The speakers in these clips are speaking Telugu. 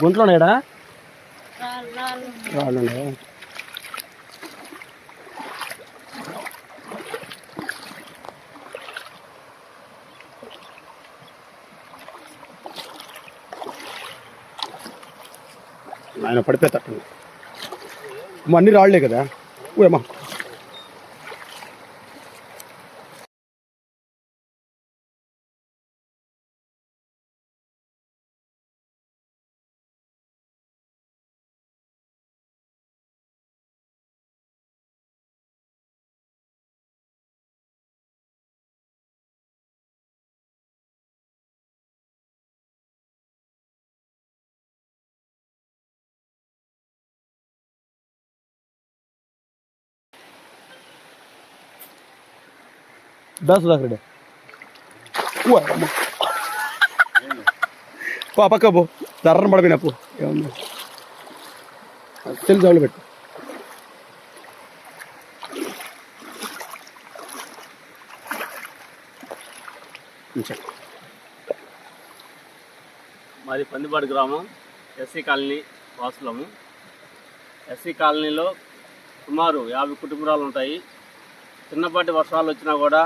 గుంట్లో ఉన్నాయడా రాళ్ళు. ఉన్నాయా? ఆయన అమ్మ అన్ని రాళ్ళే కదా? ఊయమ్మా దా సుధాకర్ రెడ్డి. ఊయమ్మా. పో ఆ పక్క పో. దర్రన పడిపోయినా పో. ఏమన్నా తెలిసి జవులు పెట్టు. మాది పందిపాడు గ్రామం ఎస్సీ కాలనీ వాసులము. ఎస్సీ కాలనీలో సుమారు యాభై కుటుంబాలు ఉంటాయి. చిన్నపాటి వర్షాలు వచ్చినా కూడా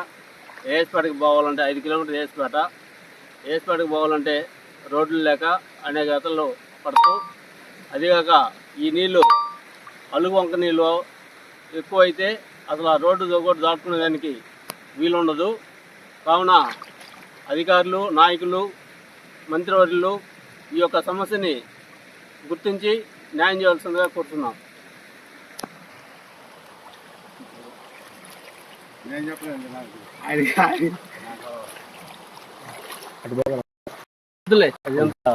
ఏఎస్పేటకి పోవాలంటే ఐదు కిలోమీటర్లు ఏఎస్పేట ఏఎస్పేటకి పోవాలంటే రోడ్లు లేక అనేక గతల్లో పడుతూ అదిగాక ఈ నీళ్ళు అలుగు వంక నీళ్ళు ఎక్కువైతే అసలు ఆ రోడ్డు కూడా దాటుకునే దానికి వీలుండదు. కావున అధికారులు నాయకులు మంత్రివర్యులు ఈ యొక్క సమస్యని గుర్తించి న్యాయం చేయాల్సిందిగా కోరుతున్నాం. ఆయన అది వద్దులే, అదంతా